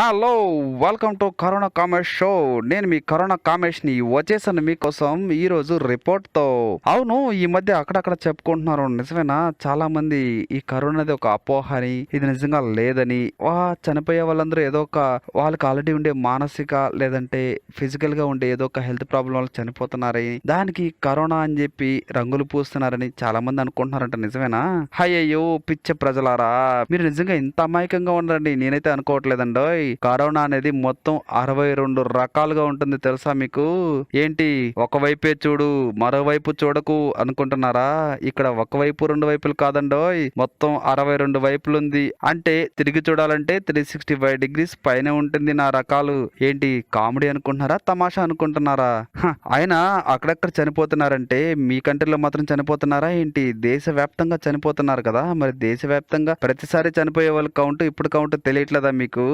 Hello welcome to corona commerce show. నేను మీ corona కామర్స్ని వచ్చేసాను మీకోసం ఈ రోజు రిపోర్ట్తో అవును ఈ మధ్య అక్కడక్కడ చెప్పుకుంటున్నారు. నిజమేనా? చాలా మంది ఈ కరోనా అనేది ఒక అపోహ అని ఇది నిజంగా లేదని వా చనిపోయే వాళ్ళందరూ ఏదో ఒక వాళ్ళకి ఆల్రెడీ ఉండే మానసిక లేదంటే ఫిజికల్గా ఉండే ఏదో ఒక హెల్త్ ప్రాబ్లం వల్ల చనిపోతున్నారని దానికి కరోనా అని చెప్పి రంగులు పూస్తున్నారని చాలా మంది అనుకుంటున్నారంట. నిజమేనా? అయ్యయ్యో పిచ్చ ప్రజలారా! మీరు నిజంగా ఇంత అమాయకంగా ఉన్నారండి. నేనైతే అనుకోవట్లేదండో కరోనా అనేది మొత్తం అరవై రెండు రకాలుగా ఉంటుంది తెలుసా మీకు? ఏంటి? ఒకవైపే చూడు మరోవైపు చూడకు అనుకుంటున్నారా? ఇక్కడ ఒకవైపు రెండు వైపులు కాదండోయ్. మొత్తం అరవై రెండు వైపులు ఉంది అంటే తిరిగి చూడాలంటే త్రీ సిక్స్టీ ఫైవ్ డిగ్రీస్ పైన ఉంటుంది నా రకాలు. ఏంటి కామెడీ అనుకుంటున్నారా తమాషా అనుకుంటున్నారా? ఆయన అక్కడక్కడ చనిపోతున్నారంటే మీ కంట్రీలో మాత్రం చనిపోతున్నారా ఏంటి? దేశవ్యాప్తంగా చనిపోతున్నారు కదా. మరి దేశవ్యాప్తంగా ప్రతిసారి చనిపోయే వాళ్ళ కౌంట్ ఇప్పుడు కౌంట్ తెలియట్లేదా మీకు?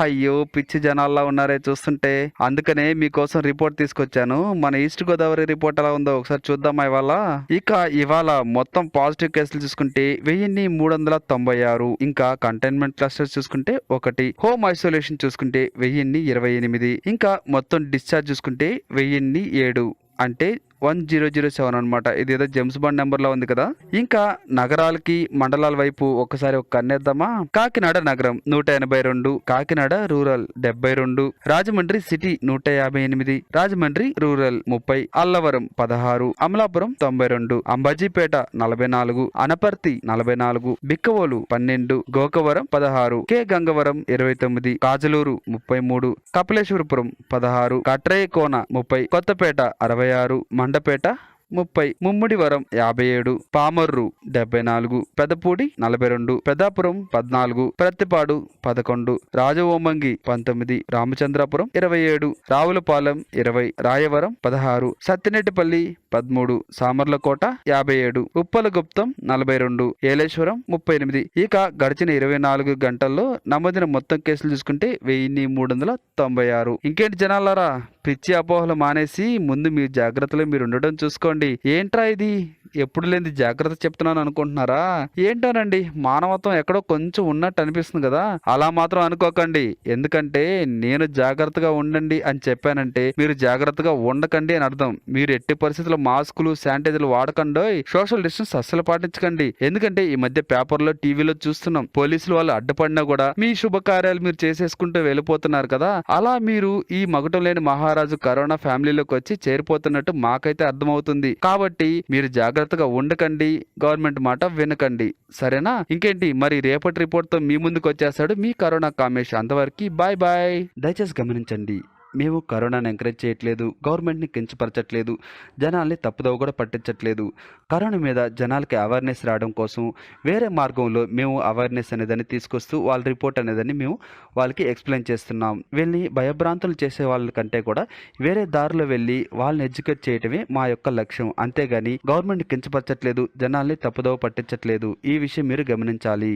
అయ్యో పిచ్చి జనాల్లా ఉన్నారే చూస్తుంటే. అందుకనే మీకోసం రిపోర్ట్ తీసుకొచ్చాను. మన ఈస్ట్ గోదావరి రిపోర్ట్ ఎలా ఉందో ఒకసారి చూద్దాం. చూద్దామా ఇవాళ ఇక ఇవాళ మొత్తం పాజిటివ్ కేసులు చూసుకుంటే వెయ్యిన్ని మూడు వందల తొంభై ఆరు ఇంకా కంటైన్మెంట్ క్లస్టర్స్ చూసుకుంటే ఒకటి. హోమ్ ఐసోలేషన్ చూసుకుంటే వెయ్యిన్ని ఇరవై ఎనిమిది. ఇంకా మొత్తం డిశ్చార్జ్ చూసుకుంటే వెయ్యిన్ని ఏడు. అంటే వన్ జీరో జీరో సెవెన్ అనమాట ఇది ఏదో జెమ్స్ బాండ్ నెంబర్ లా ఉంది కదా. ఇంకా నగరాలకి మండలాల వైపు ఒకసారి ఒక కన్నేద్దామా? కాకినాడ నగరం నూట ఎనభై రెండు కాకినాడ రూరల్ డెబ్బై రెండు రాజమండ్రి సిటీ నూట యాభై ఎనిమిది రాజమండ్రి రూరల్ ముప్పై అల్లవరం పదహారు అమలాపురం తొంభై రెండు అంబాజీపేట నలభై నాలుగు అనపర్తి నలభై నాలుగు బిక్కవోలు పన్నెండు గోకవరం పదహారు కె గంగవరం ఇరవై తొమ్మిది కాజలూరు ముప్పై మూడు కపిలేశ్వరపురం పదహారు కట్రేయకోన ముప్పై కొత్తపేట అరవై ఆరు మండ మండపేట ముప్పై ముమ్మిడివరం యాభై ఏడు పామర్రు డెబ్బై నాలుగు పెదపూడి నలభై రెండు పెదాపురం పద్నాలుగు ప్రత్తిపాడు పదకొండు రాజవోమంగి పంతొమ్మిది రామచంద్రాపురం ఇరవై ఏడు రావులపాలెం ఇరవై రాయవరం పదహారు సత్యనెట్టిపల్లి పదమూడు సామర్లకోట యాభై ఏడు ఉప్పలగుప్తం నలభై రెండు ఏలేశ్వరం ముప్పై ఎనిమిది ఇక గడిచిన ఇరవై నాలుగు గంటల్లో నమోదిన మొత్తం కేసులు చూసుకుంటే వెయ్యిన్ని మూడు వందల తొంభై ఆరు. ఇంకేంటి జనాలారా? పిచ్చి అపోహలు మానేసి ముందు మీ జాగ్రత్తలో మీరు ఉండడం చూసుకోండి. ఏంట్రా ఇది? ఎప్పుడు లేని జాగ్రత్త చెప్తున్నాను అనుకుంటున్నారా? ఏంటోనండి మానవత్వం ఎక్కడో కొంచెం ఉన్నట్టు అనిపిస్తుంది కదా? అలా మాత్రం అనుకోకండి. ఎందుకంటే నేను జాగ్రత్తగా ఉండండి అని చెప్పానంటే మీరు జాగ్రత్తగా ఉండకండి అని అర్థం. మీరు ఎట్టి పరిస్థితుల్లో మాస్కులు శానిటైజర్లు వాడకండి సోషల్ డిస్టెన్స్ అస్సలు పాటించకండి. ఎందుకంటే ఈ మధ్య పేపర్లో టీవీలో చూస్తున్నాం పోలీసులు వాళ్ళు అడ్డుపడినా కూడా మీ శుభకార్యాలు మీరు చేసేసుకుంటూ వెళ్ళిపోతున్నారు కదా? అలా మీరు ఈ మగటం లేని మహారాజు కరోనా ఫ్యామిలీలోకి వచ్చి చేరిపోతున్నట్టు మాకైతే అర్థమవుతుంది. కాబట్టి మీరు జాగ్రత్త జాగ్రత్తగా ఉండకండి గవర్నమెంట్ మాట వినకండి. సరేనా? ఇంకేంటి మరి రేపటి రిపోర్ట్తో మీ ముందుకు వచ్చేస్తాడు మీ కరోనా కామేష్. అంతవరకు బాయ్ బాయ్. దయచేసి గమనించండి మేము కరోనాని ఎంకరేజ్ చేయట్లేదు గవర్నమెంట్ని కించపరచట్లేదు జనాల్ని తప్పుదోవ కూడా పట్టించట్లేదు. కరోనా మీద జనాలకి అవేర్నెస్ రావడం కోసం వేరే మార్గంలో మేము అవేర్నెస్ అనేదాన్ని తీసుకొస్తూ వాళ్ళ రిపోర్ట్ అనేదాన్ని మేము వాళ్ళకి ఎక్స్ప్లెయిన్ చేస్తున్నాం. వీళ్ళని భయభ్రాంతులు చేసే వాళ్ళ కంటే కూడా వేరే దారిలో వెళ్ళి వాళ్ళని ఎడ్యుకేట్ చేయటమే మా యొక్క లక్ష్యం. అంతేగాని గవర్నమెంట్ కించపరచట్లేదు జనాల్ని తప్పుదోవ పట్టించట్లేదు. ఈ విషయం మీరు గమనించాలి.